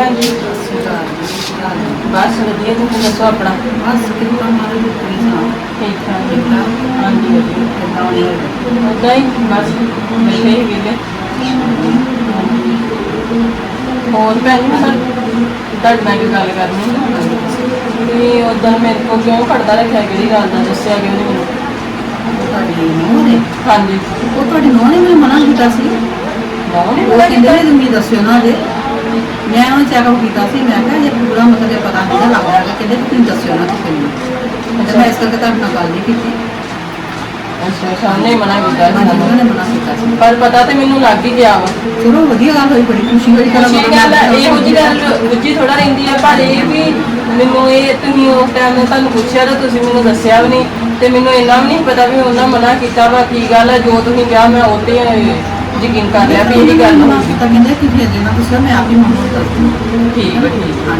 ਭੈਣ ਜੀ ਬਸ ਵਧੀਆ ਤੁਸੀਂ ਦੱਸੋ ਆਪਣਾ? ਬਸ ਕਿਰਪਾ ਮਾਰੇ ਦੀ ਤੁਸੀਂ ਸੁਣਾਓ ਠੀਕ ਠਾਕ ਠੀਕ ਠਾਕ ਹਾਂਜੀ ਵਧੀਆ ਕਿੱਦਾਂ ਹੋਣੀ ਹੈ। ਉਦਾਂ ਹੀ ਬਸ ਬੈਠੇ ਹੀ ਵਿਹਲੇ ਹੋਰ ਭੈਣ ਜੀ ਮੈਂ ਤੁਹਾਡੇ ਨਾਲ ਇੱਕ ਗੱਲ ਕਰਨੀ ਤੇ ਉਦੋਂ ਮੇਰੇ ਕੋਲ ਕਿਉਂ ਪੜਦਾ ਰੱਖਿਆ? ਕਿਹੜੀ ਗੱਲ ਦਾ ਦੱਸਿਆ ਕਿ ਉਹਨੇ ਮੈਨੂੰ? ਤੁਹਾਡੀ ਨੂੰਹ ਨੇ ਹਾਂਜੀ। ਉਹ ਤੁਹਾਡੀ ਨੂੰਹ ਨੇ ਮੈਨੂੰ ਮਨਾ ਕੀਤਾ ਸੀ। ਨੌਂ ਨੇ? ਉਹ ਕਹਿੰਦੇ ਵੀ ਤੁਸੀਂ ਦੱਸਿਓ ਨਾ ਜੇ। ਮੈਂ ਉਹ ਚੈੱਕਅਪ ਕੀਤਾ ਸੀ ਮੈਂ ਕਿਹਾ ਜੇ ਪੂਰਾ ਮਤਲਬ ਇਹ ਪਤਾ ਨਹੀਂ ਲੱਗ ਰਿਹਾ ਕਹਿੰਦੇ ਵੀ ਤੁਸੀਂ ਦੱਸਿਓ ਨਾ ਕਿਸੇ ਨੂੰ। ਤੇ ਮੈਂ ਇਸ ਕਰਕੇ ਤੁਹਾਡੇ ਨਾਲ ਗੱਲ ਨਹੀਂ ਕੀਤੀ। ਅੱਛਾ ਅੱਛਾ ਨਹੀਂ ਮਨਾ ਕੀਤਾ ਸੀ ਹਾਂਜੀ ਉਹਨਾਂ ਸਾਨੂੰ। ਨੇ ਮਨਾ ਕੀਤਾ ਸੀ। ਪਰ ਪਤਾ ਤੇ ਮੈਨੂੰ ਲੱਗ ਹੀ ਗਿਆ ਵਾ। ਚਲੋ ਵਧੀਆ ਗੱਲ ਹੋਈ ਬੜੀ ਖੁਸ਼ੀ ਵਾਲੀ ਗੱਲ ਖੁਸ਼ੀ ਗੱਲ ਇਹੋ ਜੀ ਗੱਲ ਉੱਚੀ ਥੋੜਾ ਰਹਿੰਦੀ ਪਰ ਇਹ ਵੀ ਮੈਨੂੰ ਇਹ ਤੁਸੀਂ ਉਸ ਟਾਈਮ ਨੇ ਤੁਹਾਨੂੰ ਪੁੱਛਿਆ ਤਾਂ ਤੁਸੀਂ ਮੈਨੂੰ ਦੱਸਿਆ ਵੀ ਨਹੀਂ ਤੇ ਮੈਨੂੰ ਇੰਨਾ ਵੀ ਨਹੀਂ ਪਤਾ ਵੀ ਉਹਨਾਂ ਮਨਾ ਕੀਤਾ ਵਾ ਕੀ ਗੱਲ ਹੈ ਜੋ ਤੁਸੀਂ ਕਿਹਾ ਮੈਂ ਉਹਤੇ ਯਕੀਨ ਕਰ ਲਿਆ ਵੀ ਇਹੀ ਗੱਲ ਮਨਾ ਹੋਈ ਕੀਤਾ ਕਹਿੰਦੇ ਕਿ ਜੇ ਜੇ ਨਾ ਦੱਸਿਆ ਮੈਂ ਆਪ ਹੀ ਨੂੰ ਦੱਸ ਠੀਕ ਹੈ ਠੀਕ ਹੈ।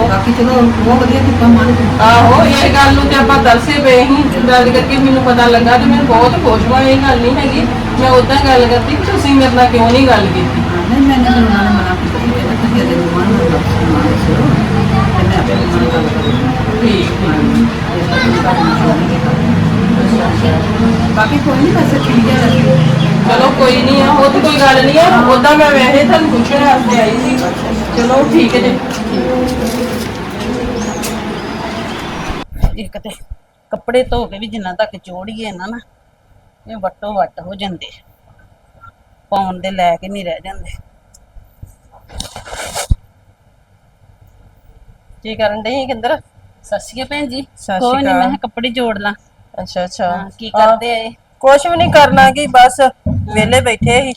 ਬਾਕੀ ਚਲੋ ਬਹੁਤ ਵਧੀਆ ਕੀਤਾ ਮਾਰੇ ਆਹੋ ਇਹ ਗੱਲ ਨੂੰ ਤੇ ਆਪਾਂ ਤਰਸੇ ਪਏ ਸੀ। ਗੱਲ ਕਰਕੇ ਮੈਨੂੰ ਪਤਾ ਲੱਗਾ ਤੇ ਮੈਂ ਬਹੁਤ ਖੁਸ਼ ਹਾਂ ਇਹ ਗੱਲ ਨਹੀਂ ਹੈਗੀ। ਮੈਂ ਉਦਾਂ ਗੱਲ ਕਰਦੀ ਕਿ ਤੁਸੀਂ ਮੇਰੇ ਨਾਲ ਕਿਉਂ ਨਹੀਂ ਗੱਲ ਕੀਤੀ? ਨਹੀਂ ਮੈਂ ਉਹਨਾਂ ਨੇ ਮਨਾ ਕੀਤਾ ਤੁਸੀਂ ਨੂੰ ਮਨ ਦੱਸੋ ਤੇ ਮੈਂ ਆਪੇ ਮਨਾ ਠੀਕ ਠੀਕ। ਬਾਕੀ ਕੋਈ ਨਹੀਂ ਵੈਸੇ ਠੀਕ ਹੈ ਚਲੋ ਕੋਈ ਨਹੀਂ ਆ ਉਹ ਤੇ ਕੋਈ ਗੱਲ ਨਹੀਂ ਆ। ਉਦਾਂ ਮੈਂ ਵੈਸੇ ਤੁਹਾਨੂੰ ਪੁੱਛਣ ਵਾਸਤੇ ਆਈ ਸੀ। ਚਲੋ ਠੀਕ ਹੈ ਜੀ। ਇੱਕ ਤੇ ਕੱਪੜੇ ਧੋ ਕੇ ਵੀ ਜਿੰਨਾ ਤੱਕ ਚੋੜੀਏ ਨਾ ਨਾ ਇਹ ਵੱਟੋ ਵੱਟ ਹੋ ਜਾਂਦੇ ਪਾਉਣ ਦੇ ਲੈ ਕੇ ਨਹੀਂ ਰਹਿ ਜਾਂਦੇ। ਕੀ ਕਰਨ ਦੇ ਕਿੰਦਰ ਸਤਿ ਸ਼੍ਰੀ ਅਕਾਲ ਭੈਣ ਜੀ। ਕੋਈ ਨਹੀਂ। ਮੈਂ ਕਿਹਾ ਕੱਪੜੇ ਜੋੜ ਲਾਂ। ਅੱਛਾ ਅੱਛਾ। ਹਾਂ, ਕੀ ਕਰਦੇ ਆਏ ਕੁਛ ਵੀ ਨਹੀਂ ਕਰਨਾ ਕੀ ਬਸ ਵਿਹਲੇ ਬੈਠੇ ਸੀ।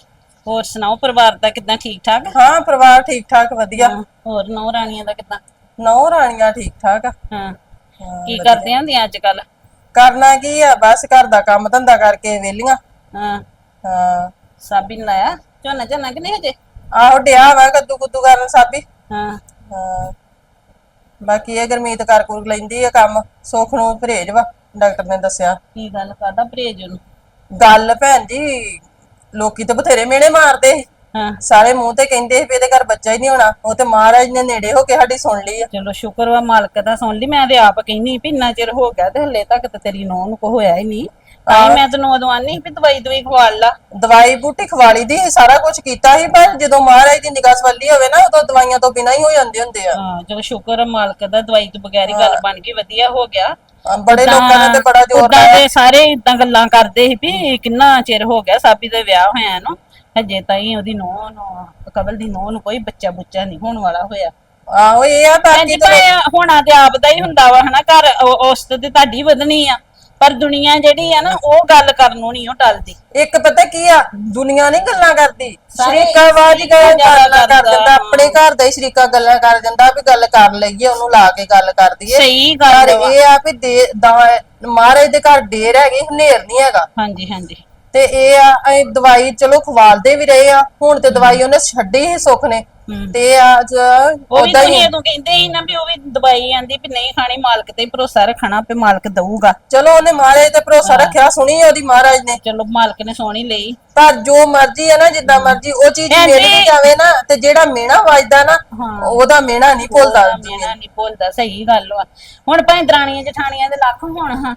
ਹੋਰ ਸੁਣਾਓ ਪਰਿਵਾਰ ਦਾ ਕਿਦਾਂ ਠੀਕ ਠਾਕ ਹਾਂ ਪਰਿਵਾਰ ਠੀਕ ਠਾਕ ਵਧੀਆ। ਹਾਂ, ਹੋਰ ਨੌ ਰਾਣੀਆਂ ਦਾ ਕਿਦਾਂ? ਨੌ ਰਾਣੀਆਂ ਠੀਕ ਠਾਕ ਆ। ਹਾਂ ਕੀ ਕਰਦੇ ਆਂ ਅੱਜ ਕੱਲ ਕਰਨਾ ਕੀ ਆ ਬਸ ਘਰ ਦਾ ਕੰਮ ਧੰਦਾ ਕਰਕੇ ਵਿਹਲੀਆਂ। ਹਾਂ। ਹਾਂ। ਸਾਬੀ ਨੇ ਲਾਇਆ? ਝੋਨਾ ਝੋਨਾ ਕਿ ਨਹੀਂ ਹਜੇ? ਆਹੋ ਡਿਆ ਵਾ ਕੱਦੂ ਕੁੱਦੂ ਕਰਨ ਸਾਬੀ। ਹਾਂ। ਹਾਂ। ਬਾਕੀ ਇਹ ਗਰਮੀਤ ਕਰ ਕੁਰ ਲੈਂਦੀ ਆ ਕੰਮ ਸੁੱਖ ਨੂੰ ਪਰਹੇਜ ਵਾ। ਡਾਕਟਰ ਨੇ ਦੱਸਿਆ। ਕੀ ਗੱਲ ਕਰਦਾ ਪਰਹੇਜ ਉਹਨੂੰ? ਗੱਲ ਭੈਣ ਜੀ ਲੋਕੀ ਤਾਂ ਬਥੇਰੇ ਮਿਹਣੇ ਮਾਰਦੇ ਸੀ। ਹਾਂ। ਸਾਰੇ ਮੂੰਹ ਤੇ ਕਹਿੰਦੇ ਸੀ ਵੀ ਇਹਦੇ ਘਰ ਬੱਚਾ ਹੀ ਨਹੀਂ ਹੋਣਾ। ਉਹ ਤੇ ਮਹਾਰਾਜ ਨੇ ਨੇੜੇ ਹੋ ਕੇ ਸਾਡੀ ਸੁਣ ਲਈ ਆ। ਚਲੋ ਸ਼ੁਕਰ ਵਾ ਮਾਲਕ ਦਾ ਸੁਣ ਲਈ। ਮੈਂ ਤੇ ਆਪ ਕਹਿੰਨੀ ਵੀ ਇੰਨਾ ਚਿਰ ਹੋ ਗਿਆ ਤੇ ਹਲੇ ਤੱਕ ਤੇ ਤੇਰੀ ਨੂੰਹ ਨੂੰ ਕੋ ਹੋਇਆ ਹੀ ਨਹੀਂ। ਤਾਂ ਹੀ ਮੈਂ ਤੈਨੂੰ ਉਦੋਂ ਆਨੀ ਵੀ ਦਵਾਈ ਦਵਾਈ ਖਵਾਲ ਲਾ। ਦਵਾਈ ਬੂਟੀ ਖਵਾਲੀ ਦੀ ਸਾਰਾ ਕੁਝ ਕੀਤਾ ਸੀ ਪਰ ਜਦੋਂ ਮਹਾਰਾਜ ਦੀ ਨਿਗਾਹ ਸਵੱਲੀ ਹੋਵੇ ਨਾ ਉਦੋਂ ਦਵਾਈਆਂ ਤੋਂ ਬਿਨਾਂ ਹੀ ਹੋ ਜਾਂਦੇ ਹੁੰਦੇ ਆ। ਹਾਂ ਚਲੋ ਸ਼ੁਕਰ ਆ ਮਾਲਕ ਦਾ ਦਵਾਈ ਤੋਂ ਬਗੈਰ ਹੀ ਗੱਲ ਬਣ ਗਈ ਵਧੀਆ ਹੋ ਗਿਆ। ਬੜੇ ਲੋਕਾਂ ਨੇ ਤੇ ਬੜਾ ਜ਼ੋਰ ਉਦਾਂ ਤੇ ਸਾਰੇ ਇਦਾਂ ਗੱਲਾਂ ਕਰਦੇ ਸੀ ਵੀ ਕਿੰਨਾ ਚਿਰ ਹੋ ਗਿਆ ਸਾਬੀ ਦੇ ਵਿਆਹ ਹੋਇਆ ਨੂੰ। ਹਜੇ ਤਾਈਂ ਉਹਦੀ ਨੂੰਹ ਨੂੰ ਕਬਲ ਦੀ ਨੂੰਹ ਨੂੰ ਕੋਈ ਬੱਚਾ ਬੁੱਚਾ ਨਹੀਂ ਹੋਣ ਵਾਲਾ ਹੋਇਆ। ਆਹੋ ਇਹ ਆ ਬਾਕੀ ਹਾਂਜੀ ਭਾਵੇਂ ਹੋਣਾ ਤੇ ਆਪ ਦਾ ਹੀ ਹੁੰਦਾ ਵਾ ਹਨਾ ਘਰ ਉਹ- ਉਸ ਤੇ ਤੁਹਾਡੀ ਵਧਣੀ ਆ। ਪਰ ਦੁਨੀਆ ਜਿਹੜੀ ਆ ਨਾ ਉਹ ਗੱਲ ਕਰਨ ਨੂੰ ਨਹੀਂ ਉਹ ਟਲਦੀ। ਇੱਕ ਪਤਾ ਕੀ ਆ? ਦੁਨੀਆ ਨਹੀਂ ਗੱਲਾਂ ਕਰਦੀ। ਸਾਰੇ ਸ਼ਰੀਕਾ ਬਾਜ ਸ਼ਰੀਕਾ ਗੱਲਾਂ ਕਰ ਕਰਦਾ, ਦਿੰਦਾ ਆਪਣੇ ਘਰ ਦਾ ਹੀ ਸ਼ਰੀਕਾ ਗੱਲਾਂ ਕਰ ਦਿੰਦਾ ਵੀ ਗੱਲ ਕਰ ਲਈਏ ਉਹਨੂੰ ਲਾ ਕੇ ਗੱਲ ਕਰ ਦਈਏ। ਸਹੀ ਪਰ ਗੱਲ ਵਾ। ਇਹ ਆ ਵੀ ਦੇ ਦਾ- ਮਹਾਰਾਜ ਦੇ ਘਰ ਡੇਰ ਹੈਗੇ ਹਨੇਰ ਨਹੀਂ ਹੈਗਾ। ਹਾਂਜੀ ਹਾਂਜੀ। ਤੇ ਇਹ ਆ ਅਸੀਂ ਦਵਾਈ ਚਲੋ ਖਵਾਲਦੇ ਵੀ ਰਹੇ ਆ ਹੁਣ ਤੇ ਦਵਾਈ ਉਹਨੇ ਛੱਡੀ ਹੀ ਸੁੱਖ ਨੇ। ਤੇ ਅੱਜ ਉਹ ਵੀ ਉਦਾਂ ਹੀ ਉਦੋਂ ਕਹਿੰਦੇ ਸੀ ਨਾ ਵੀ ਉਹ ਵੀ ਦਵਾਈ ਆਂਦੀ ਵੀ ਨਹੀਂ ਖਾਣੀ ਮਾਲਕ ਤੇ ਹੀ ਭਰੋਸਾ ਰੱਖਣਾ ਵੀ ਮਾਲਕ ਦਊਗਾ। ਚਲੋ ਉਹਨੇ ਮਹਾਰਾਜ ਤੇ ਭਰੋਸਾ ਰੱਖਿਆ ਸੁਣੀ ਉਹਦੀ ਮਹਾਰਾਜ ਨੇ। ਚਲੋ ਮਾਲਕ ਨੇ ਸੋਹਣੀ ਲਈ। ਪਰ ਜੋ ਮਰਜ਼ੀ ਹੈ ਨਾ ਜਿੱਦਾਂ ਮਰਜ਼ੀ ਉਹ ਚੀਜ਼ ਮਿਲ ਜੀ- ਵੀ ਜਾਵੇ ਨਾ ਤੇ ਜਿਹੜਾ ਮੇਣਾ ਵੱਜਦਾ ਨਾ ਹਾਂ। ਉਹਦਾ ਮੇਣਾ ਨਹੀਂ ਭੁੱਲਦਾ ਮੇਰਾ ਨਹੀਂ ਭੁੱਲਦਾ ਸਹੀ ਗੱਲ ਵਾ ਹੁਣ ਭਾਵੇਂ ਦਰਾਣੀਆਂ ਜਠਾਣੀਆਂ ਦੇ ਲੱਖ ਹੋਣ ਹਾਂ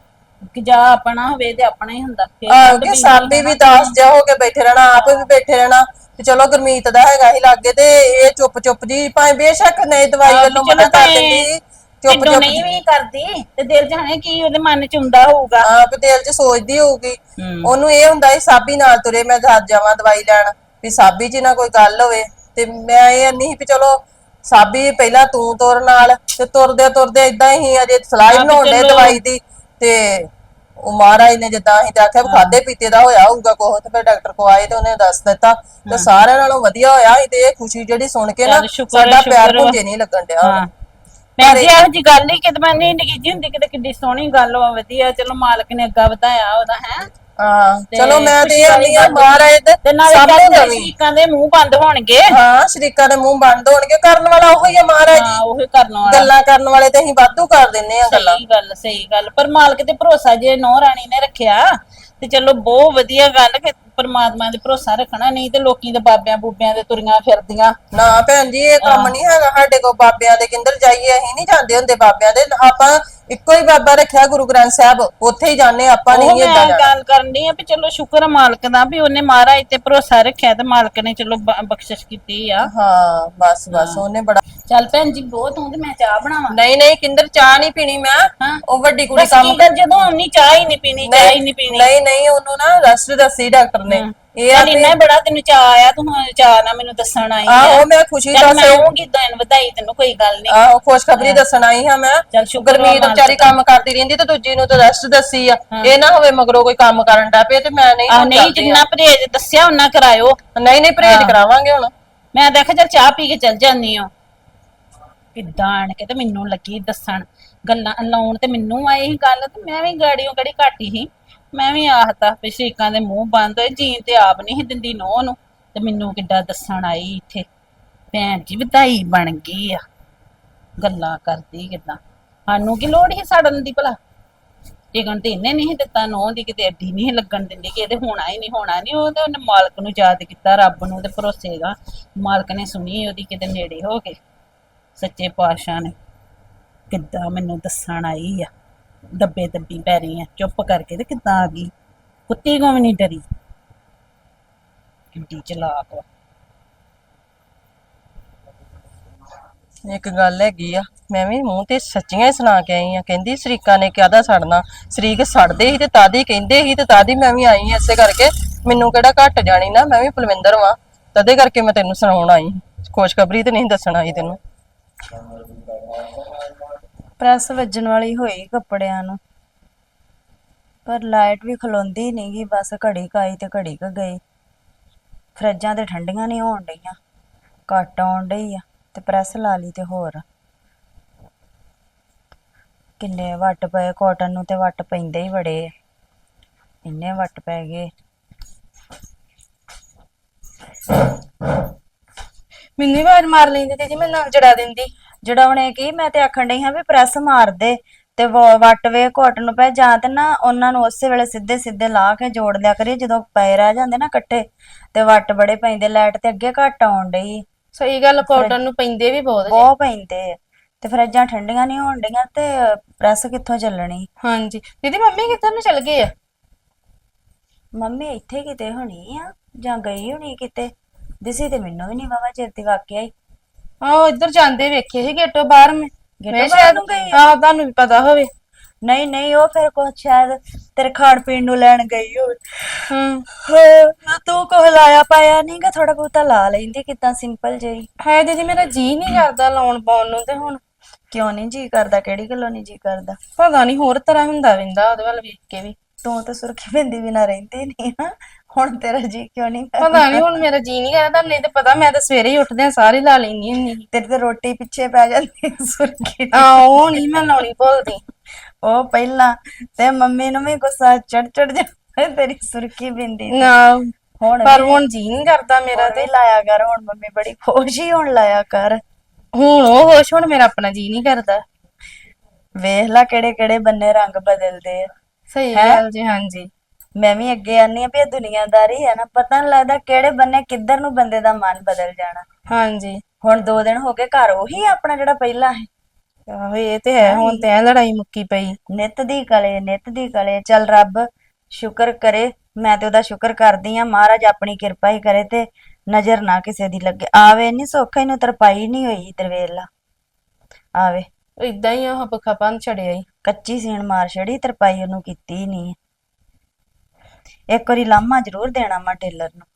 ਕਿ ਜਾ ਆਪਣਾ ਹੋਵੇ ਤੇ ਆਪਣਾ ਹੀ ਹੁੰਦਾ। ਫਿਰ ਆਹ ਕਿ ਸਾਬੀ ਵੀ ਦਾਸ ਜਿਹਾ ਹੋ ਕੇ ਬੈਠੇ ਰਹਿਣਾ ਆਪ ਵੀ ਬੈਠੇ ਰਹਿਣਾ। ਤੇ ਚਲੋ ਗੁਰਮੀਤ ਦਾ ਹੈਗਾ ਹੀ ਲਾਗੇ ਤੇ ਇਹ ਚੁੱਪ ਚੁੱਪ ਜੀ ਭਾਵੇਂ ਬੇਸ਼ੱਕ ਨਹੀਂ ਦਵਾਈ ਆਹ ਵੱਲੋਂ ਚਲੋ ਮਨਾ ਕਰ ਭਾਵੇਂ ਦਿੰਦੀ ਚੁੱਪ ਚੁੱਪ ਨਹੀਂ ਵੀ ਕਰਦੀ ਤੇ ਦਿਲ ਹਣੇ ਕੀ ਉਹਦੇ ਮਨ ਚ ਹੁੰਦਾ ਹੋਊਗਾ। ਆਪ ਦਿਲ 'ਚ ਸੋਚਦੀ ਹੋਊਗੀ। ਹੂੰ। ਉਹਨੂੰ ਇਹ ਹੁੰਦਾ ਸੀ ਸਾਬੀ ਨਾਲ ਤੁਰੇ ਮੈਂ ਘਰ ਜਾਵਾਂ ਦਵਾਈ ਲੈਣ ਵੀ ਸਾਬੀ ਜੀ ਨਾਲ ਕੋਈ ਗੱਲ ਹੋਵੇ। ਤੇ ਮੈਂ ਇਹ ਨਹੀਂ ਵੀ ਚਲੋ ਸਾਬੀ ਪਹਿਲਾਂ ਤੂੰ ਤੁਰ ਨਾਲ ਤੇ ਤੁਰਦੇ ਤੁਰਦੇ ਇਦਾਂ ਹੀ ਅਜੇ ਵੀ ਬਣਾਉਂਦੇ ਚਲੋ- ਦਵਾਈ ਦੀ ਤੇ ਉਹ ਮਹਾਰਾਜ ਨੇ ਜਿੱਦਾਂ ਅਸੀਂ ਆਖਿਆ ਵੀ ਖਾਦੇ ਪੀਤੇ ਦਾ ਹੋਇਆ ਹੋਊਗਾ ਕੋਹ ਤੇ ਫਿਰ ਡਾਕਟਰ ਕੋ ਆਏ ਤੇ ਉਹਨੇ ਦੱਸ ਦਿੱਤਾ। ਤੇ ਸਾਰਿਆਂ ਨਾਲੋਂ ਵਧੀਆ ਹੋਇਆ ਸੀ ਤੇ ਇਹ ਖੁਸ਼ੀ ਜਿਹੜੀ ਸੁਣ ਕੇ ਨਾ ਚੱਲ ਸ਼ੁਕਰ ਸਾਡਾ ਹੈ, ਪਿਆਰ। ਭੁੰਜੇ ਨਹੀਂ ਲੱਗਣ ਡਿਆ। ਹਾਂ। ਮੈਂ ਜੀ ਇਹੋ ਜੀ ਗੱਲ ਨਹੀਂ ਕਿਤੇ ਮੈਂ ਨਹੀਂ ਨਿੱਕੀ ਹੁੰਦੀ ਕਿਤੇ ਕਿੱਡੀ ਸੋਹਣੀ ਗੱਲ ਵਾ ਵਧੀਆ ਚਲੋ ਮਾਲਕ ਨੇ ਅੱਗਾ ਵਧਾਇਆ ਉਹਦਾ ਹੈ? ਹਾਂ ਤੇ ਚਲੋ ਮੈਂ ਤੇ ਇਹ ਆਨੀ ਆ ਮਹਾਰਾਜ ਦੇ ਤੇ ਨਾਲੇ ਸਭ ਨੂੰ ਦਵੀ ਸ਼ਰੀਕਾਂ ਦੇ ਮੂੰਹ ਬੰਦ ਹੋਣਗੇ। ਹਾਂ ਸ਼ਰੀਕਾਂ ਦੇ ਮੂੰਹ ਬੰਦ ਹੋਣਗੇ ਕਰਨ ਵਾਲਾ ਉਹੀ ਹੈ ਮਹਾਰਾਜ। ਹਾਂ ਉਹ ਕਰਨ ਵਾਲਾ। ਗੱਲਾਂ ਕਰਨ ਵਾਲੇ ਤੇ ਅਸੀਂ ਵਾਧੂ ਕਰ ਦਿੰਨੇ ਆ ਗੱਲਾਂ। ਸਹੀ ਗੱਲ ਸਹੀ ਗੱਲ। ਪਰ ਮਾਲਕ ਤੇ ਭਰੋਸਾ ਜੇ ਨੌ ਰਾਣੀ ਨੇ ਰੱਖਿਆ ਤੇ ਚਲੋ ਬਹੁਤ ਵਧੀਆ ਗੱਲ ਕਿ ਪਰਮਾਤਮਾ ਦੇ ਭਰੋਸਾ ਰੱਖਣਾ ਨਹੀਂ ਤੇ ਲੋਕੀ ਦੇ ਬਾਬਿਆਂ ਬੂਬਿਆਂ ਦੇ ਤੁਰੀਆਂ ਫਿਰਦੀਆਂ। ਨਾ ਭੈਣ ਜੀ ਇਹ ਕੰਮ ਨਹੀਂ ਹੈਗਾ ਸਾਡੇ ਕੋਲ ਬਾਬਿਆਂ ਦੇ ਕਿੰਦਰ ਜਾਈਏ ਅਸੀਂ ਨਹੀਂ ਜਾਂਦੇ ਹੁੰਦੇ ਬਾਬਿਆਂ ਦੇ। ਆਪਾਂ ਇੱਕੋ ਹੀ ਬਾਬਾ ਰੱਖਿਆ ਗੁਰੂ ਗ੍ਰੰਥ ਸਾਹਿਬ ਉੱਥੇ ਹੀ ਜਾਂਦੇ ਆਪਾਂ ਉਹ ਨਹੀਂ ਏਦਾਂ ਮੈਂ ਜਾਣਾ ਗੱਲ ਕਰਨੀ ਆ ਵੀ ਚਲੋ ਸ਼ੁਕਰ ਆ ਮਾਲਕ ਦਾ ਵੀ ਉਹਨੇ ਮਹਾਰਾਜ ਤੇ ਭਰੋਸਾ ਰੱਖਿਆ ਤੇ ਮਾਲਕ ਨੇ ਚਲੋ ਬ- ਬਖਸ਼ਿਸ਼ ਕੀਤੀ ਆ। ਹਾਂ ਬਸ ਬਸ ਉਹਨੇ ਬੜਾ ਚੱਲ ਭੈਣ ਜੀ ਬਹੁਤ ਹੂੰ ਤੇ ਮੈਂ ਚਾਹ ਬਣਾਵਾਂ। ਨਹੀਂ ਨਹੀਂ ਕਿੰਦਰ ਚਾਹ ਨਹੀਂ ਪੀਣੀ ਮੈਂ। ਹਾਂ। ਉਹ ਵੱਡੀ ਕੁੜੀ ਕੰਮ ਜਦੋਂ ਆਉਣੀ ਚਾਹ ਹੀ ਨਹੀਂ ਪੀਣੀ ਚਾਹ ਹੀ ਨਹੀਂ ਪੀਣੀ। ਨਹੀਂ ਨਹੀਂ ਉਹਨੂੰ ਨਾ ਰੈਸਟ ਦੱਸੀ ਡਾਕਟਰ ਨੇ। ਇਹ ਆ ਚੱਲ ਇੰਨਾ ਬੜਾ ਤੈਨੂੰ ਚਾਹ ਆਇਆ ਤੂੰ ਹੁਣ ਨਾ ਮੈਨੂੰ ਦੱਸਣ ਆਈ ਆ। ਆਹੋ ਮੈਂ ਖੁਸ਼ੀ ਚੱਲ ਦੱਸ ਮੈਂ ਆਉਂਗੀ ਦਿਨ ਵਧਾਈ ਤੈਨੂੰ ਕੋਈ ਗੱਲ ਨਹੀਂ। ਆਹੋ ਖੁਸ਼ਖਬਰੀ ਦੱਸਣ ਆਈ ਹਾਂ ਮੈਂ। ਚੱਲ ਸ਼ੁਕਰ ਵਾ ਗੁਰਮੀਤ ਮਾਲਕ ਵਿਚਾਰੀ ਕੰਮ ਕਰਦੀ ਰਹਿੰਦੀ ਤੇ ਦੂਜੀ ਨੂੰ ਤਾਂ ਰੈਸਟ ਦੱਸੀ ਆ। ਇਹ ਨਾ ਹੋਵੇ ਮਗਰੋਂ ਕੋਈ ਕੰਮ ਕਰਨ ਦਾ ਪਏ ਤੇ ਮੈਂ ਨਹੀਂ ਆ ਹੁਣ ਨਹੀਂ ਜਿੰਨਾ ਪਰਹੇਜ ਦੱਸਿਆ ਉਹਨਾਂ ਕਰਾਇਓ। ਆ। ਨਹੀਂ ਨਹੀਂ ਪਰਹੇਜ ਕਰਾਵਾਂਗੇ ਹੁਣ। ਮੈਂ ਦੇਖਿਆ ਚੱਲ ਚਾਹ ਪੀ ਕੇ ਚੱਲ ਜਾਂਦੀ ਆ ਕਿੱਦਾਂ ਆਣ ਕੇ ਤੇ ਮੈਨੂੰ ਲੱਗੀ ਦੱਸਣ। ਗੱਲਾਂ ਲਾਉਣ ਤੇ ਮੈਨੂੰ ਆਈ ਸੀ ਗੱਲ ਤੇ ਮੈਂ ਵੀ ਗਾੜੀਆਂ ਗੜੀ ਘਾਟੀ ਸੀ। ਮੈਂ ਵੀ ਆਹਤਾ ਵੀ ਸ਼ਰੀਕਾਂ ਦੇ ਮੂੰਹ ਬੰਦ ਹੋਏ, ਜੀਣ ਤੇ ਆਪ ਨਹੀਂ ਸੀ ਦਿੰਦੀ ਨੋ ਨੂੰ। ਤੇ ਮੈਨੂੰ ਕਿੱਦਾਂ ਦੱਸਣ ਆਈ ਇੱਥੇ। ਭੈਣ ਜੀ, ਵਧਾਈ ਬਣ ਗਈ ਆ। ਗੱਲਾਂ ਕਰਦੀ ਕਿੱਦਾਂ? ਸਾਨੂੰ ਕੀ ਲੋੜ ਸੀ ਸੜਨ ਦੀ ਭਲਾ? ਟਿਕਣ ਤੇ ਇਹਨੇ ਨਹੀਂ ਦਿੱਤਾ ਨੋ ਦੀ, ਕਿਤੇ ਅੱਡੀ ਨਹੀਂ ਲੱਗਣ ਦਿੰਦੀ, ਕਿ ਇਹਦੇ ਹੋਣਾ ਹੀ ਨਹੀਂ, ਹੋਣਾ ਨਹੀਂ। ਉਹ ਤੇ ਉਹਨੇ ਮਾਲਕ ਨੂੰ ਯਾਦ ਕੀਤਾ, ਰੱਬ ਨੂੰ ਤੇ ਭਰੋਸੇ ਦਾ। ਮਾਲਕ ਨੇ ਸੁਣੀ ਉਹਦੀ ਕਿਤੇ ਨੇੜੇ ਹੋ ਕੇ। ਸੱਚੇ ਪਾਤਸ਼ਾਹ ਨੇ। ਕਿੱਦਾਂ ਮੈਨੂੰ ਦੱਸਣ ਆਈ ਆ। ਦੱਬੇ ਦੱਬੀ ਪੈ ਰਹੀ ਆ ਚੁੱਪ ਕਰਕੇ ਤੇ ਕਿੱਦਾਂ ਆ ਗਈ? ਕੁੱਤੀ ਕੋ ਵੀ ਨਹੀਂ ਡਰੀ? ਕਿੰਨੀ ਚਲਾਕ ਵਾ ਇੱਕ ਗੱਲ ਹੈਗੀ ਆ, ਮੈਂ ਵੀ ਮੂੰਹ ਤੇ ਸੱਚੀਆਂ ਹੀ ਸੁਣਾ ਕੇ ਆਈ ਆ, ਕਹਿੰਦੀ ਸ਼ਰੀਕਾ ਨੇ ਕਿਆਦਾ ਸੜਨਾ, ਸ਼ਰੀਕ ਸੜਦੇ ਸੀ ਤੇ ਤਾਦੀ ਕਹਿੰਦੇ ਸੀ ਤੇ ਤਾਦੀ ਮੈਂ ਵੀ ਆਈ ਆ ਇਸੇ ਕਰਕੇ, ਮੈਨੂੰ ਕਿਹੜਾ ਘੱਟ ਜਾਣੀ ਨਾ, ਮੈਂ ਵੀ ਪਲਵਿੰਦਰ ਵਾਂ, ਤਦੇ ਕਰਕੇ ਮੈਂ ਤੈਨੂੰ ਸੁਣਾਉਣ ਆਈ, ਖੁਸ਼ਖਬਰੀ ਤੇ ਨਹੀਂ ਦੱਸਣ ਆਈ ਤੈਨੂੰ। ਪ੍ਰੈਸ ਵੱਜਣ ਵਾਲੀ ਹੋਈ ਕੱਪੜਿਆਂ ਨੂੰ। ਪਰ ਲਾਈਟ ਵੀ ਖਲੋਂਦੀ ਨੀ ਬਸ ਘੜੀ ਕੁ ਆਈ ਤੇ ਘੜੀ ਕੁ ਗਈ। ਫਰਿੱਜਾਂ ਤੇ ਠੰਡੀਆਂ ਨਹੀਂ ਹੋਣ ਡਈਆਂ, ਘੱਟ ਆਉਣ ਡਈ ਆ ਤੇ ਪ੍ਰੈਸ ਲਾ ਲਈ ਤੇ ਹੋਰ। ਕਿੰਨੇ ਵੱਟ ਪਏ ਕਾਟਨ ਨੂੰ ਤੇ ਵੱਟ ਪੈਂਦੇ ਹੀ ਬੜੇ ਇੰਨੇ ਵੱਟ ਪੈ ਗਏ। ਮੈਨੂੰ ਹੀ ਆਵਾਜ਼ ਮਾਰ ਲੈਂਦੀ ਤੇ ਜੀ ਮੈਂ ਨਾਲ ਜੜਾ ਦਿੰਦੀ। ਜੜਾਉਣੇ ਕੀ ਮੈਂ ਤੇ ਆਖਣ ਡਈ ਹਾਂ ਵੀ ਪ੍ਰੈਸ ਮਾਰ ਦੇ ਤੇ ਵ- ਵੱਟ ਵੇ ਕਾਟਨ ਨੂੰ ਪਏ ਜਾਂ ਤੇ ਨਾ ਉਹਨਾਂ ਨੂੰ ਉਸੇ ਵੇਲੇ ਸਿੱਧੇ ਸਿੱਧੇ ਲਾ ਕੇ ਜੋੜ ਲਿਆ ਕਰੀ ਜਦੋਂ ਪਏ ਰਹਿ ਜਾਂਦੇ ਨਾ ਇਕੱਠੇ ਤੇ ਵੱਟ ਬੜੇ ਪੈਂਦੇ ਲਾਈਟ ਤੇ ਅੱਗੇ ਘੱਟ ਆਉਣ ਡਈ। ਸਹੀ ਗੱਲ ਕਾਟਨ ਨੂੰ ਪੈਂਦੇ ਵੀ ਬਹੁਤ ਜੀ। ਬਹੁਤ ਪੈਂਦੇ ਆ। ਤੇ ਫਰਿੱਜਾਂ ਠੰਡੀਆਂ ਨਹੀਂ ਹੋਣ ਡਈਆਂ ਤੇ ਪ੍ਰੈਸ ਕਿੱਥੋਂ ਚੱਲਣੀ? ਹਾਂਜੀ। ਦੀਦੀ ਮੰਮੀ ਕਿੱਧਰ ਨੂੰ ਚਲ ਗਏ ਆ? ਮੰਮੀ ਇੱਥੇ ਕਿਤੇ ਹੋਣੀ ਆ ਜਾਂ ਗਈ ਹੋਣੀ ਕਿਤੇ? ਦਿਸੀ ਤੇ ਮੈਨੂੰ ਵੀ ਨਹੀਂ ਵਾਵਾ ਚਿਰ ਦੀ ਵਾਕਿਆ ਹੀ। ਆਹ ਇੱਧਰ ਜਾਂਦੇ ਵੇਖੇ ਸੀ ਗੇਟੋਂ ਬਾਹਰ ਮੈਂ। ਮੈਂ ਬਾਹਰ ਸ਼ਾਇਦ ਨੂੰ ਗਈ ਆਹ ਤੁਹਾਨੂੰ ਵੀ ਪਤਾ ਹੋਵੇ। ਨਹੀਂ ਨਹੀਂ ਉਹ ਫਿਰ ਕੁਛ ਸ਼ਾਇਦ ਤੇਰੇ ਖਾਣ ਪੀਣ ਨੂੰ ਲੈਣ ਗਈ ਹੋਵੇ। ਹੂੰ। ਹਾਂ ਤੂੰ ਕੋਹ ਲਾਇਆ ਪਾਇਆ ਨਹੀਂਗਾ ਥੋੜਾ ਬਹੁਤਾ ਲਾ ਲੈਂਦੀ ਕਿਦਾਂ ਸਿੰਪਲ ਜਿਹੀ। ਹੈ ਦੀਦੀ ਮੇਰਾ ਜੀ ਨਹੀਂ ਕਰਦਾ ਲਾਉਣ ਪਾਉਣ ਨੂੰ ਤੇ ਹੁਣ। ਕਿਉਂ ਨਹੀਂ ਜੀ ਕਰਦਾ ਕਿਹੜੀ ਗੱਲੋਂ ਨਹੀਂ ਜੀ ਕਰਦਾ? ਪਤਾ ਨਹੀਂ ਹੋਰ ਤਰ੍ਹਾਂ ਹੁੰਦਾ ਵਿੰਦਾ ਉਹਦੇ ਵੱਲ ਵੇਖ ਕੇ ਵੀ। ਤੂੰ ਤਾਂ ਸੁਰਖੀ ਬਿੰਦੀ ਬਿਨਾ ਰਹਿੰਦੀ ਨਹੀਂ ਨਾ। ਹੁਣ ਤੇਰਾ ਜੀ ਕਿਉਂ ਨਹੀਂ ਕਰਦਾ? ਪਤਾ ਨਹੀਂ ਹੁਣ ਮੇਰਾ ਜੀ ਨਹੀਂ ਕਰਦਾ ਨਹੀਂ ਤੇ ਪਤਾ ਮੈਂ ਤਾਂ ਸਵੇਰੇ ਹੀ ਉੱਠਦਿਆਂ ਸਾਰੀ ਲਾ ਲੈਣੀ ਹੁੰਦੀ ਤੇਰੀ ਤੇ ਰੋਟੀ ਪਿੱਛੇ ਪੈ ਜਾਂਦੀ ਸੁਰਖੀ ਆ ਉਹ ਨਹੀਂ ਮੈਂ ਲਾਉਣੀ ਭੁੱਲਦੀ। ਉਹ ਪਹਿਲਾਂ ਤੇ ਮੰਮੀ ਨੂੰ ਵੀ ਗੁੱਸਾ ਚੜ ਚੜ ਜਾਂਦਾ ਤੇਰੀ ਸੁਰਖੀ ਬਿੰਦੀ ਤੇ। ਨਾ ਹੁਣ ਪਰ ਹੁਣ ਜੀ ਨਹੀਂ ਕਰਦਾ ਮੇਰਾ ਵੀ ਲਾਇਆ ਕਰ ਹੁਣ ਮੰਮੀ ਬੜੀ ਖੁਸ਼ ਹੀ ਹੁਣ ਲਾਇਆ ਕਰ। ਹੁਣ ਉਹ ਹੋਸ਼ ਹੁਣ ਮੇਰਾ ਆਪਣਾ ਜੀ ਨਹੀਂ ਕਰਦਾ। ਵੇਖ ਲੈ ਕਿਹੜੇ ਕਿਹੜੇ ਬੰਨੇ ਰੰਗ ਬਦਲਦੇ ਆ। ਸਹੀ? ਗੱਲ ਜੀ ਹਾਂਜੀ। ਮੈਂ ਵੀ ਅੱਗੇ ਆਨੀ ਆ ਵੀ ਇਹ ਦੁਨੀਆਦਾਰੀ ਹੈ ਨਾ ਪਤਾ ਨਹੀਂ ਲੱਗਦਾ ਕਿਹੜੇ ਬੰਨੇ ਕਿੱਧਰ ਨੂੰ ਬੰਦੇ ਦਾ ਮਨ ਬਦਲ ਜਾਣਾ। ਹਾਂਜੀ। ਹੁਣ ਦੋ ਦਿਨ ਹੋ ਗਏ ਘਰ ਉਹੀ ਆ ਆਪਣਾ ਜਿਹੜਾ ਪਹਿਲਾਂ ਹੈ ਆਹੋ ਇਹ ਤੇ ਹੈ ਹੁਣ ਤੇ ਐ ਲੜਾਈ ਮੁੱਕੀ ਪਈ। ਨਿਤ ਦੀ ਕਲੇ ਨਿਤ ਦੀ ਕਲੇ ਚੱਲ ਰੱਬ ਸ਼ੁਕਰ ਕਰੇ ਮੈਂ ਤੇ ਉਹਦਾ ਸ਼ੁਕਰ ਕਰਦੀ ਆ ਮਹਾਰਾਜ ਆਪਣੀ ਕਿਰਪਾ ਹੀ ਕਰੇ ਤੇ ਨਜ਼ਰ ਨਾ ਕਿਸੇ ਦੀ ਲੱਗੇ। ਆਵੇ ਨਹੀਂ ਸੌਖਾ ਇਹਨੂੰ ਤਰਪਾਈ ਨਹੀਂ ਹੋਈ ਦਰਵੇਲਾ ਆਵੇ। ਇਦਾਂ ਹੀ ਉਹ ਪੱਖਾ ਪੰਨ ਛੜਿਆ ਹੀ। ਕੱਚੀ ਸੀਣ ਮਾਰ ਛੜੀ ਤਰਪਾਈ ਉਹਨੂੰ ਕੀਤੀ ਨਹੀਂ ਇੱਕ ਵਾਰੀ ਲਾਮਾ ਜ਼ਰੂਰ ਦੇਣਾ ਮਾ ਟੇਲਰ ਨੂੰ।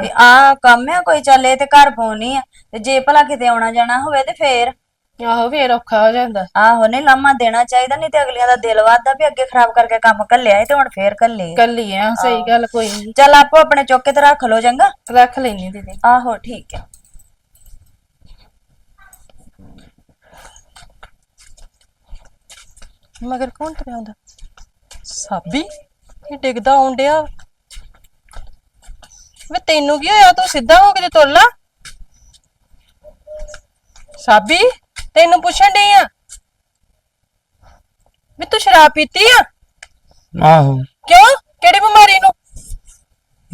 ਵੀ ਆ ਕੰਮ ਆ ਕੋਈ ਚੱਲੇ ਤੇ ਘਰ ਪਾਉਣੀ ਆ ਤੇ ਜੇ ਭਲਾ ਕਿਤੇ ਆਉਣਾ ਜਾਣਾ ਹੋਵੇ ਤੇ ਫੇਰ। ਆਹੋ ਫੇਰ ਔਖਾ ਹੋ ਜਾਂਦਾ। ਆਹੋ ਨਹੀਂ ਲਾਮਾ ਦੇਣਾ ਚਾਹੀਦਾ ਨਹੀਂ ਤੇ ਅਗਲੀਆਂ ਦਾ ਦਿਲ ਵੱਧਦਾ ਵੀ ਅੱਗੇ ਖਰਾਬ ਕਰਕੇ ਕੰਮ ਘੱਲਿਆ ਏ ਤੇ ਹੁਣ ਫੇਰ ਘੱਲੇ। ਕੱਲੀ ਆ ਸਹੀ ਗੱਲ ਕੋਈ ਨਹੀਂ ਚੱਲ ਆਪੋ ਆਪਣੇ ਚੁੱਕ ਤੇ ਰੱਖ ਲੋ ਚੰਗਾ। ਰੱਖ ਲੈਣੀ ਦੀਦੀ। ਆਹੋ ਠੀਕ ਹੈ ਮਗਰ ਕੌਣ ਤੁਰਿਆ ਆਉਂਦਾ? ਸਾਬੀ? ਇਹ ਡਿੱਗਦਾ ਆਉਂਦਿਆ ਵੇ ਤੈਨੂੰ ਕੀ ਹੋਇਆ? ਤੂੰ ਸਿੱਧਾ ਹੋ ਕੇ ਤੇ ਤੁਰ ਲਾ। ਸਾਬੀ ਤੈਨੂੰ ਪੁੱਛਣ ਡਈ ਆ। ਵੀ ਤੂੰ ਸ਼ਰਾਬ ਪੀਤੀ ਆ? ਆਹੋ। ਕਿਉਂ? ਕਿਹੜੀ ਬਿਮਾਰੀ ਨੂੰ?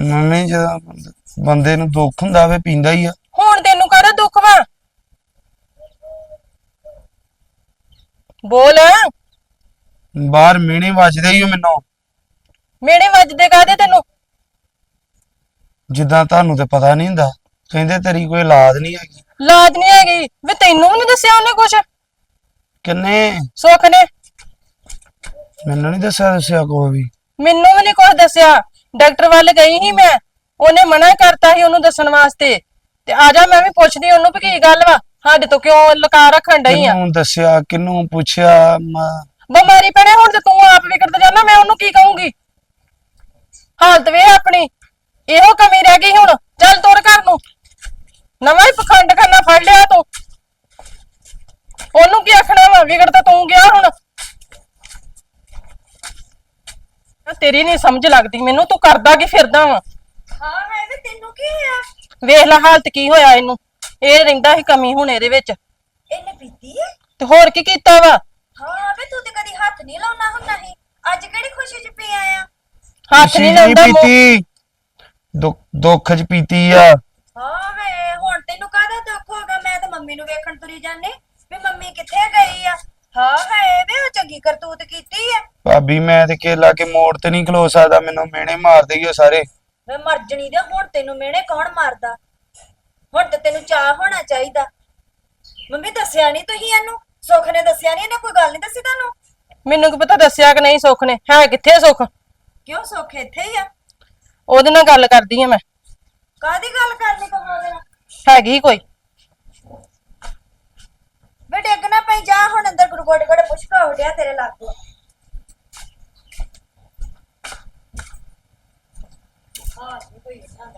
ਮੰਮੀ ਜਦੋਂ ਬੰਦ- ਬੰਦੇ ਨੂੰ ਦੁੱਖ ਹੁੰਦਾ ਵੇ ਪੀਂਦਾ ਹੀ ਆ। ਹੁਣ ਤੈਨੂੰ ਕਾਹਦਾ ਦੁੱਖ ਵਾ? ਬੋਲ। ਬਾਹਰ ਮੀਣੇ ਵੱਜਦੇ ਹੀ ਓ ਮੈਨੂੰ। ਮੇਰੇ ਵੱਜਦੇ ਕਾਹਦੇ ਤੈਨੂੰ? ਜਿੱਦਾਂ ਤੁਹਾਨੂੰ ਤੇ ਪਤਾ ਨਹੀਂ ਹੁੰਦਾ ਕਹਿੰਦੇ ਤੇਰੀ ਕੋਈ ਔਲਾਦ ਨਹੀਂ ਹੈਗੀ। ਲਾਜ ਨਹੀਂ ਹੈਗੀ? ਵੇ ਤੈਨੂੰ ਵੀ ਨਹੀਂ ਦੱਸਿਆ ਉਹਨੇ ਕੁਛ? ਕਿੰਨੇ? ਸੁੱਖ ਨੇ? ਮੈਨੂੰ ਨਹੀਂ ਦੱਸਿਆ ਦੱਸਿਆ ਕੋਈ ਵੀ। ਮੈਨੂੰ ਵੀ ਨਹੀਂ ਕੁਝ ਦੱਸਿਆ। ਡਾਕਟਰ ਵੱਲ ਗਈ ਸੀ ਮੈਂ। ਉਹਨੇ ਮਨਾ ਕਰਤਾ ਸੀ ਉਹਨੂੰ ਦੱਸਣ ਵਾਸਤੇ। ਤੇ ਆ ਜਾ ਮੈਂ ਵੀ ਪੁੱਛਦੀ ਉਹਨੂੰ ਵੀ ਕੀ ਗੱਲ ਵਾ। ਸਾਡੇ ਤੋਂ ਕਿਉਂ ਲੁਕਾ ਰੱਖਣ ਡਈ ਆ? ਕਿਹਨੂੰ ਦੱਸਿਆ ਕਿਹਨੂੰ ਪੁੱਛਿਆ ਮੈਂ- ਬਿਮਾਰੀ ਪੜੇ ਹੁਣ ਤੇ ਤੂੰ ਆਪ ਵਿਗੜਦਾ ਜਾਣਾ ਮੈਂ ਉਹਨੂੰ ਕੀ ਕਹੂੰਗੀ? ਹਾਲਤ ਵੇ ਆਪਣੀ। ਇਹੋ ਕਮੀ ਰਹਿ ਗਈ ਹੁਣ। ਚੱਲ ਤੁਰ ਘਰ ਨੂੰ। ਨਵਾਂ ਹੀ ਪਖੰਡ ਕਰਨਾ ਫੜ ਲਿਆ ਤੂੰ। ਉਹਨੂੰ ਕੀ ਆਖਣਾ ਵਾ? ਵਿਗੜ ਤਾਂ ਤੂੰ ਗਿਆ ਹੁਣ। ਤੇਰੀ ਨਹੀਂ ਸਮਝ ਲੱਗਦੀ। ਮੈਨੂੰ ਤੂੰ ਕਰਦਾ ਕੀ ਫਿਰਦਾ ਵਾ? ਹਾਂ ਹੈ ਵੇ ਤੈਨੂੰ ਕੀ ਆ ਵੇਖ ਲੈ ਹਾਲਤ ਕੀ ਹੋਇਆ ਇਹਨੂੰ। ਇਹ ਰਹਿੰਦਾ ਸੀ ਕਮੀ ਹੁਣ ਇਹਦੇ ਵਿੱਚ। ਇਹਨੇ ਪੀਤੀ ਹੈ ਤੇ ਹੋਰ ਕੀ ਕੀਤਾ ਵਾ? ਹਾਂ ਵੇ ਤੂੰ ਤੇ ਕਦੀ ਹੱਥ ਨਹੀਂ ਲਾਉਣਾ ਹੁੰਦਾ ਸੀ। ਅੱਜ ਕਿਹੜੀ ਖੁਸ਼ੀ ਚ ਪੀ ਆਇਆ? ਹੱਥ ਨਹੀਂ ਚ ਲਾਉਂਦਾ ਮੂੰਹ। ਪੀਤੀ। ਦੁੱਖ ਦੁੱਖ ਚ ਪੀਤੀ ਆ। ਹਾਂ ਵੇ ਹੁਣ ਤੈਨੂੰ ਕਾਹਦਾ ਦੁੱਖ ਹੋ ਗਿਆ ਮੈਂ ਤਾਂ ਮੰਮੀ ਨੂੰ ਵੇਖਣ ਤੁਰੀ ਜਾਂਦੀ। ਵੀ ਮੰਮੀ ਕਿੱਥੇ ਗਈ ਆ? ਹਾਂ ਵੇ ਵੇ ਉਹ ਚੰਗੀ ਕਰਤੂਤ ਕੀਤੀ ਆ। ਭਾਬੀ ਮੈਂ ਤੇ ਕੇਲਾ ਕੇ ਮੋੜ ਤੇ ਨਹੀਂ ਖਲੋ ਸਕਦਾ। ਮੈਨੂੰ ਮੇਣੇ ਮਾਰਦੇ ਹੀ ਉਹ ਸਾਰੇ ਵੇ ਮਰਜਣੀ ਦੇ ਹੁਣ ਤੈਨੂੰ ਮਿਹਣੇ ਕੌਣ ਮਾਰਦਾ? ਹੁਣ ਤੇ ਤੈਨੂੰ ਚਾਹ ਹੋਣਾ ਚਾਹੀਦਾ। ਮੰਮੀ ਦੱਸਿਆ ਨਹੀਂ ਤੁਸੀਂ ਇਹਨੂੰ? ਸੁੱਖ ਨੇ ਦੱਸਿਆ ਨਹੀਂ ਇਹਨੇ ਕੋਈ ਗੱਲ ਨਹੀਂ ਦੱਸੀ ਤੁਹਾਨੂੰ? ਮੈਨੂੰ ਕੀ ਪਤਾ ਦੱਸਿਆ ਕਿ ਨਹੀਂ ਸੁੱਖ ਨੇ? ਹੈ ਕਿੱਥੇ ਸੁੱਖ? ਕਿਉਂ ਸੁੱਖ ਇੱਥੇ ਹੀ ਆ? ਉਹਦੇ ਨਾਲ ਗੱਲ ਕਰਦੀ ਆ ਮੈਂ। ਕਾਦੀ ਗੱਲ ਕਰਨੀ ਕਹੋ ਉਹਦੇ ਨਾਲ? ਹੈਗੀ ਕੋਈ? ਵੇ ਡਿੱਗ ਨਾ ਪਈ ਜਾ ਹੁਣ ਅੰਦਰ ਗੁਰੂ ਗੋਡੇ ਗੋਡੇ ਮੁਸ਼ਕਾ ਹੋ ਗਿਆ ਤੇਰੇ ਲੱਗ। ਹਾਂ ਕੋਈ ਨਾ